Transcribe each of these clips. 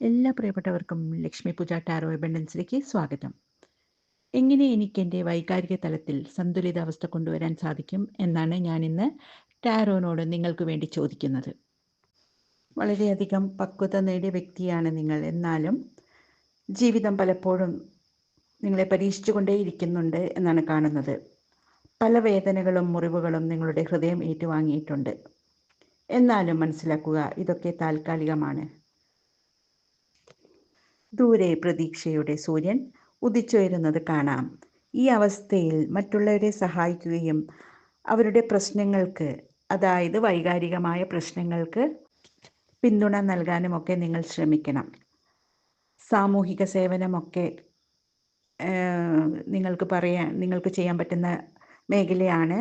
എല്ലാ പ്രിയപ്പെട്ടവർക്കും ലക്ഷ്മി പൂജ ടാരോ എബൻഡൻസിലേക്ക് സ്വാഗതം. എങ്ങനെ എനിക്ക് എന്റെ വൈകാരിക തലത്തിൽ സന്തുലിതാവസ്ഥ കൊണ്ടുവരാൻ സാധിക്കും എന്നാണ് ഞാൻ ഇന്ന് ടാരോനോട് നിങ്ങൾക്ക് വേണ്ടി ചോദിക്കുന്നത്. വളരെയധികം പക്വത നേടിയ വ്യക്തിയാണ് നിങ്ങൾ. എന്നാലും ജീവിതം പലപ്പോഴും നിങ്ങളെ പരീക്ഷിച്ചു കൊണ്ടേയിരിക്കുന്നുണ്ട് എന്നാണ് കാണുന്നത്. പല വേദനകളും മുറിവുകളും നിങ്ങളുടെ ഹൃദയം ഏറ്റുവാങ്ങിയിട്ടുണ്ട്. എന്നാലും മനസ്സിലാക്കുക ഇതൊക്കെ താൽക്കാലികമാണ്. ദൂരെ പ്രതീക്ഷയുടെ സൂര്യൻ ഉദിച്ചുയരുന്നത് കാണാം. ഈ അവസ്ഥയിൽ മറ്റുള്ളവരെ സഹായിക്കുകയും അവരുടെ പ്രശ്നങ്ങൾക്ക് അതായത് വൈകാരികമായ പ്രശ്നങ്ങൾക്ക് പിന്തുണ നൽകാനുമൊക്കെ നിങ്ങൾ ശ്രമിക്കണം. സാമൂഹിക സേവനമൊക്കെ നിങ്ങൾക്ക് പറയാൻ നിങ്ങൾക്ക് ചെയ്യാൻ പറ്റുന്ന മേഖലയാണ്.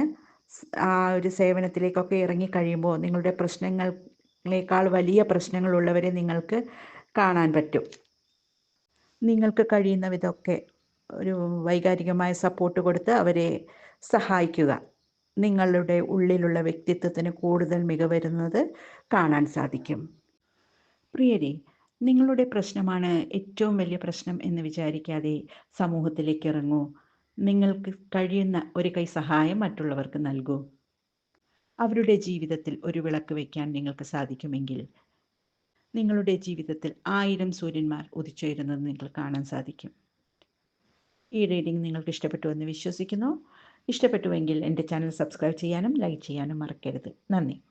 ആ ഒരു സേവനത്തിലേക്കൊക്കെ ഇറങ്ങി കഴിയുമ്പോൾ നിങ്ങളുടെ പ്രശ്നങ്ങളേക്കാൾ വലിയ പ്രശ്നങ്ങളുള്ളവരെ നിങ്ങൾക്ക് കാണാൻ പറ്റും. നിങ്ങൾക്ക് കഴിയുന്ന വിധമൊക്കെ ഒരു വൈകാരികമായ സപ്പോർട്ട് കൊടുത്ത് അവരെ സഹായിക്കുക. നിങ്ങളുടെ ഉള്ളിലുള്ള വ്യക്തിത്വത്തിന് കൂടുതൽ മികവരുന്നത് കാണാൻ സാധിക്കും. പ്രിയരെ നിങ്ങളുടെ പ്രശ്നമാണ് ഏറ്റവും വലിയ പ്രശ്നം എന്ന് വിചാരിക്കാതെ സമൂഹത്തിലേക്ക് ഇറങ്ങൂ. നിങ്ങൾക്ക് കഴിയുന്ന ഒരു കൈ സഹായം മറ്റുള്ളവർക്ക് നൽകൂ. അവരുടെ ജീവിതത്തിൽ ഒരു വിളക്ക് വയ്ക്കാൻ നിങ്ങൾക്ക് സാധിക്കുമെങ്കിൽ നിങ്ങളുടെ ജീവിതത്തിൽ ആയിരം സൂര്യന്മാർ ഉദിച്ചുയരുന്നത് നിങ്ങൾ കാണാൻ സാധിക്കും. ഈ റീഡിംഗ് നിങ്ങൾക്ക് ഇഷ്ടപ്പെട്ടു എന്ന് വിശ്വസിക്കുന്നു. ഇഷ്ടപ്പെട്ടുവെങ്കിൽ എന്റെ ചാനൽ സബ്സ്ക്രൈബ് ചെയ്യാനും ലൈക്ക് ചെയ്യാനും മറക്കരുത്. നന്ദി.